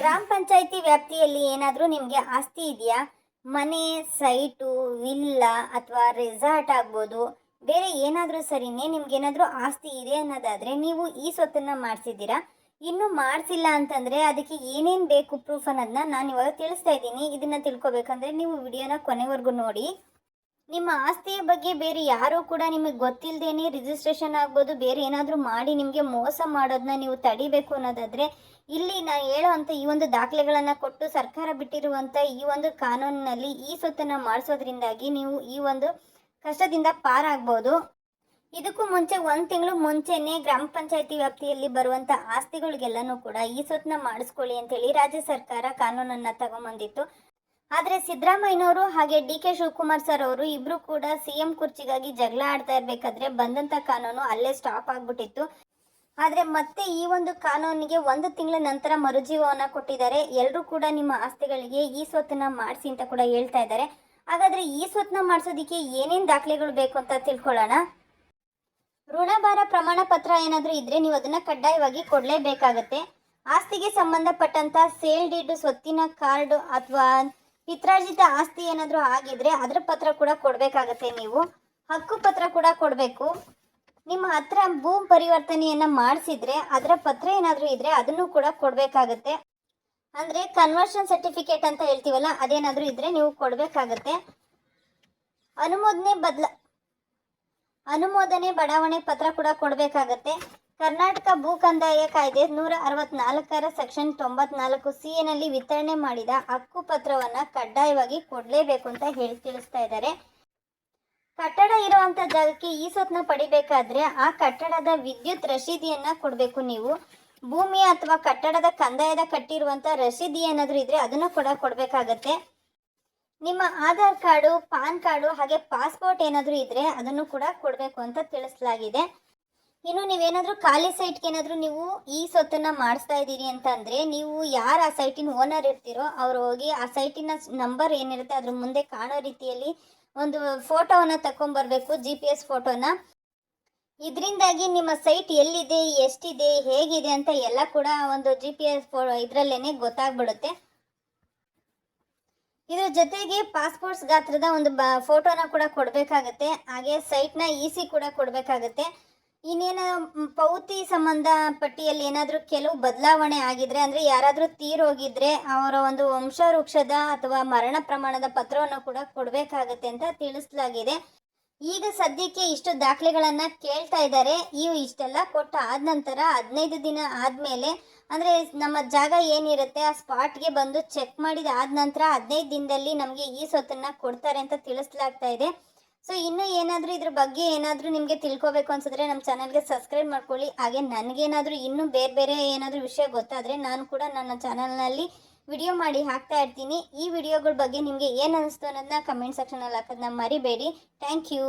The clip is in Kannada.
ಗ್ರಾಮ ಪಂಚಾಯಿತಿ ವ್ಯಾಪ್ತಿಯಲ್ಲಿ ಏನಾದರೂ ನಿಮಗೆ ಆಸ್ತಿ ಇದೆಯಾ? ಮನೆ, ಸೈಟು, ವಿಲ್ಲ ಅಥವಾ ರೆಸಾರ್ಟ್ ಆಗ್ಬೋದು, ಬೇರೆ ಏನಾದರೂ ಸರಿನೇ ನಿಮ್ಗೆ ಏನಾದರೂ ಆಸ್ತಿ ಇದೆ ಅನ್ನೋದಾದರೆ ನೀವು ಈ ಸ್ವತ್ತನ್ನು ಮಾಡಿಸಿದ್ದೀರಾ? ಇನ್ನೂ ಮಾಡಿಸಿಲ್ಲ ಅಂತಂದರೆ ಅದಕ್ಕೆ ಏನೇನು ಬೇಕು ಪ್ರೂಫ್ ಅನ್ನೋದನ್ನ ನಾನು ಇವಾಗ ತಿಳಿಸ್ತಾ ಇದ್ದೀನಿ. ಇದನ್ನು ತಿಳ್ಕೊಬೇಕಂದ್ರೆ ನೀವು ವಿಡಿಯೋನ ಕೊನೆವರೆಗೂ ನೋಡಿ. ನಿಮ್ಮ ಆಸ್ತಿಯ ಬಗ್ಗೆ ಬೇರೆ ಯಾರೂ ಕೂಡ ನಿಮಗೆ ಗೊತ್ತಿಲ್ಲದೇನೆ ರಿಜಿಸ್ಟ್ರೇಷನ್ ಆಗ್ಬೋದು. ಬೇರೆ ಏನಾದರೂ ಮಾಡಿ ನಿಮಗೆ ಮೋಸ ಮಾಡೋದನ್ನ ನೀವು ತಡಿಬೇಕು ಅನ್ನೋದಾದರೆ ಇಲ್ಲಿ ನಾನು ಹೇಳೋವಂಥ ಈ ಒಂದು ದಾಖಲೆಗಳನ್ನು ಕೊಟ್ಟು ಸರ್ಕಾರ ಬಿಟ್ಟಿರುವಂಥ ಈ ಒಂದು ಕಾನೂನಿನಲ್ಲಿ ಈ ಸ್ವತ್ತನ್ನು ಮಾಡಿಸೋದ್ರಿಂದಾಗಿ ನೀವು ಈ ಒಂದು ಕಷ್ಟದಿಂದ ಪಾರಾಗ್ಬೋದು. ಇದಕ್ಕೂ ಮುಂಚೆ ಒಂದು ತಿಂಗಳು ಮುಂಚೆನೇ ಗ್ರಾಮ ಪಂಚಾಯತಿ ವ್ಯಾಪ್ತಿಯಲ್ಲಿ ಬರುವಂಥ ಆಸ್ತಿಗಳಿಗೆಲ್ಲನೂ ಕೂಡ ಈ ಸ್ವತ್ತನ್ನ ಮಾಡಿಸ್ಕೊಳ್ಳಿ ಅಂತೇಳಿ ರಾಜ್ಯ ಸರ್ಕಾರ ಕಾನೂನನ್ನು ತಗೊಂಬಂದಿತ್ತು. ಆದರೆ ಸಿದ್ದರಾಮಯ್ಯನವರು ಹಾಗೆ ಡಿ ಕೆ ಶಿವಕುಮಾರ್ ಸರ್ ಅವರು ಇಬ್ಬರು ಕೂಡ ಸಿ ಎಂ ಕುರ್ಚಿಗಾಗಿ ಜಗಳ ಆಡ್ತಾ ಇರಬೇಕಾದ್ರೆ ಬಂದಂಥ ಕಾನೂನು ಅಲ್ಲೇ ಸ್ಟಾಪ್ ಆಗಿಬಿಟ್ಟಿತ್ತು. ಆದರೆ ಮತ್ತೆ ಈ ಒಂದು ಕಾನೂನಿಗೆ ಒಂದು ತಿಂಗಳ ನಂತರ ಮರುಜೀವವನ್ನು ಕೊಟ್ಟಿದ್ದಾರೆ. ಎಲ್ಲರೂ ಕೂಡ ನಿಮ್ಮ ಆಸ್ತಿಗಳಿಗೆ ಈ ಸ್ವತ್ತನ್ನ ಮಾಡಿಸಿ ಅಂತ ಕೂಡ ಹೇಳ್ತಾ ಇದ್ದಾರೆ. ಹಾಗಾದರೆ ಈ ಸ್ವತ್ತನ್ನ ಮಾಡಿಸೋದಕ್ಕೆ ಏನೇನು ದಾಖಲೆಗಳು ಬೇಕು ಅಂತ ತಿಳ್ಕೊಳ್ಳೋಣ? ಋಣಭಾರ ಪ್ರಮಾಣ ಪತ್ರ ಏನಾದರೂ ಇದ್ರೆ ನೀವು ಅದನ್ನ ಕಡ್ಡಾಯವಾಗಿ ಕೊಡಲೇಬೇಕಾಗತ್ತೆ. ಆಸ್ತಿಗೆ ಸಂಬಂಧಪಟ್ಟಂತ ಸೇಲ್ ಡೀಡ್, ಸ್ವತ್ತಿನ ಕಾರ್ಡ್ ಅಥವಾ ಪಿತ್ರಾರ್ಜಿತ ಆಸ್ತಿ ಏನಾದರೂ ಆಗಿದ್ರೆ ಅದರ ಪತ್ರ ಕೂಡ ಕೊಡಬೇಕಾಗತ್ತೆ ನೀವು. ಹಕ್ಕು ಪತ್ರ ಕೂಡ ಕೊಡಬೇಕು. ನಿಮ್ಮ ಹತ್ರ ಭೂ ಪರಿವರ್ತನೆಯನ್ನ ಮಾಡಿಸಿದ್ರೆ ಅದರ ಪತ್ರ ಏನಾದರೂ ಇದ್ರೆ ಅದನ್ನು ಕೂಡ ಕೊಡಬೇಕಾಗತ್ತೆ. ಅಂದ್ರೆ ಕನ್ವರ್ಷನ್ ಸರ್ಟಿಫಿಕೇಟ್ ಅಂತ ಹೇಳ್ತೀವಲ್ಲ, ಅದೇನಾದರೂ ಇದ್ರೆ ನೀವು ಕೊಡಬೇಕಾಗತ್ತೆ. ಅನುಮೋದನೆ ಬದಲ, ಅನುಮೋದನೆ ಬಡಾವಣೆ ಪತ್ರ ಕೂಡ ಕೊಡಬೇಕಾಗತ್ತೆ. ಕರ್ನಾಟಕ ಭೂ ಕಂದಾಯ ಕಾಯ್ದೆ ನೂರ ಅರವತ್ನಾಲ್ಕರ ಸೆಕ್ಷನ್ ತೊಂಬತ್ನಾಲ್ಕು ಸಿ ಎನಲ್ಲಿ ವಿತರಣೆ ಮಾಡಿದ ಹಕ್ಕುಪತ್ರವನ್ನು ಕಡ್ಡಾಯವಾಗಿ ಕೊಡಲೇಬೇಕು ಅಂತ ಹೇಳಿ ತಿಳಿಸ್ತಾ ಇದ್ದಾರೆ. ಕಟ್ಟಡ ಇರುವಂಥ ಜಾಗಕ್ಕೆ ಈ ಸ್ವತ್ನ ಪಡಿಬೇಕಾದ್ರೆ ಆ ಕಟ್ಟಡದ ವಿದ್ಯುತ್ ರಶೀದಿಯನ್ನು ಕೊಡಬೇಕು ನೀವು. ಭೂಮಿ ಅಥವಾ ಕಟ್ಟಡದ ಕಂದಾಯದ ಕಟ್ಟಿರುವಂಥ ರಶೀದಿ ಏನಾದರೂ ಇದ್ರೆ ಅದನ್ನು ಕೂಡ ಕೊಡಬೇಕಾಗತ್ತೆ. ನಿಮ್ಮ ಆಧಾರ್ ಕಾರ್ಡು, ಪಾನ್ ಕಾರ್ಡು ಹಾಗೆ ಪಾಸ್ಪೋರ್ಟ್ ಏನಾದರೂ ಇದ್ರೆ ಅದನ್ನು ಕೂಡ ಕೊಡಬೇಕು ಅಂತ ತಿಳಿಸಲಾಗಿದೆ. ಇನ್ನು ನೀವೇನಾದರೂ ಖಾಲಿ ಸೈಟ್ಗೆ ಏನಾದರೂ ನೀವು ಈ ಸೊತ್ತನ್ನು ಮಾಡಿಸ್ತಾ ಇದ್ದೀರಿ ಅಂತಂದ್ರೆ ನೀವು ಯಾರು ಆ ಸೈಟಿನ ಓನರ್ ಇರ್ತೀರೋ ಅವ್ರು ಹೋಗಿ ಆ ಸೈಟಿನ ನಂಬರ್ ಏನಿರುತ್ತೆ ಅದ್ರ ಮುಂದೆ ಕಾಣೋ ರೀತಿಯಲ್ಲಿ ಒಂದು ಫೋಟೋವನ್ನು ತಗೊಂಡ್ಬರ್ಬೇಕು ಜಿ ಪಿ ಎಸ್ ಫೋಟೋನ. ಇದರಿಂದಾಗಿ ನಿಮ್ಮ ಸೈಟ್ ಎಲ್ಲಿದೆ, ಎಷ್ಟಿದೆ, ಹೇಗಿದೆ ಅಂತ ಎಲ್ಲ ಕೂಡ ಒಂದು ಜಿ ಪಿ ಎಸ್ ಫೋ ಇದರಲ್ಲೇ ಗೊತ್ತಾಗ್ಬಿಡುತ್ತೆ. ಇದ್ರ ಜೊತೆಗೆ ಪಾಸ್ಪೋರ್ಟ್ಸ್ ಗಾತ್ರದ ಒಂದು ಬ ಫೋಟೋನ ಕೂಡ ಕೊಡಬೇಕಾಗತ್ತೆ, ಹಾಗೆ ಸೈಟ್ನ ಇ ಸಿ ಕೂಡ ಕೊಡಬೇಕಾಗತ್ತೆ. ಇನ್ನೇನು ಪೌತಿ ಸಂಬಂಧ ಪಟ್ಟಿಯಲ್ಲಿ ಏನಾದರೂ ಕೆಲವು ಬದಲಾವಣೆ ಆಗಿದ್ರೆ, ಅಂದರೆ ಯಾರಾದರೂ ತೀರೋಗಿದ್ರೆ ಅವರ ಒಂದು ವಂಶವೃಕ್ಷದ ಅಥವಾ ಮರಣ ಪ್ರಮಾಣದ ಪತ್ರವನ್ನು ಕೂಡ ಕೊಡಬೇಕಾಗತ್ತೆ ಅಂತ ತಿಳಿಸಲಾಗಿದೆ. ಈಗ ಸದ್ಯಕ್ಕೆ ಇಷ್ಟು ದಾಖಲೆಗಳನ್ನು ಕೇಳ್ತಾ ಇದ್ದಾರೆ. ಇವು ಇಷ್ಟೆಲ್ಲ ಕೊಟ್ಟ ಆದ ನಂತರ ಹದಿನೈದು ದಿನ ಆದ್ಮೇಲೆ, ಅಂದರೆ ನಮ್ಮ ಜಾಗ ಏನಿರುತ್ತೆ ಆ ಸ್ಪಾಟ್ಗೆ ಬಂದು ಚೆಕ್ ಮಾಡಿದ ಆದ ನಂತರ ಹದಿನೈದು ದಿನದಲ್ಲಿ ನಮಗೆ ಈ ಸೊತ್ತನ್ನ ಕೊಡ್ತಾರೆ ಅಂತ ತಿಳಿಸಲಾಗ್ತಾ ಇದೆ. ಸೊ ಇನ್ನೂ ಏನಾದರೂ ಇದ್ರ ಬಗ್ಗೆ ಏನಾದರೂ ನಿಮಗೆ ತಿಳ್ಕೊಬೇಕು ಅನ್ಸಿದ್ರೆ ನಮ್ಮ ಚಾನಲ್ಗೆ ಸಬ್ಸ್ಕ್ರೈಬ್ ಮಾಡ್ಕೊಳ್ಳಿ. ಹಾಗೆ ನನಗೇನಾದರೂ ಇನ್ನೂ ಬೇರೆ ಬೇರೆ ಏನಾದರೂ ವಿಷಯ ಗೊತ್ತಾದರೆ ನಾನು ಕೂಡ ನನ್ನ ಚಾನಲ್ನಲ್ಲಿ ವಿಡಿಯೋ ಮಾಡಿ ಹಾಕ್ತಾ ಇರ್ತೀನಿ. ಈ ವಿಡಿಯೋಗಳ ಬಗ್ಗೆ ನಿಮಗೆ ಏನು ಅನ್ನಿಸ್ತು ಅನ್ನೋದನ್ನ ಕಮೆಂಟ್ ಸೆಕ್ಷನಲ್ಲಿ ಹಾಕೋದನ್ನ ಮರಿಬೇಡಿ. Thank you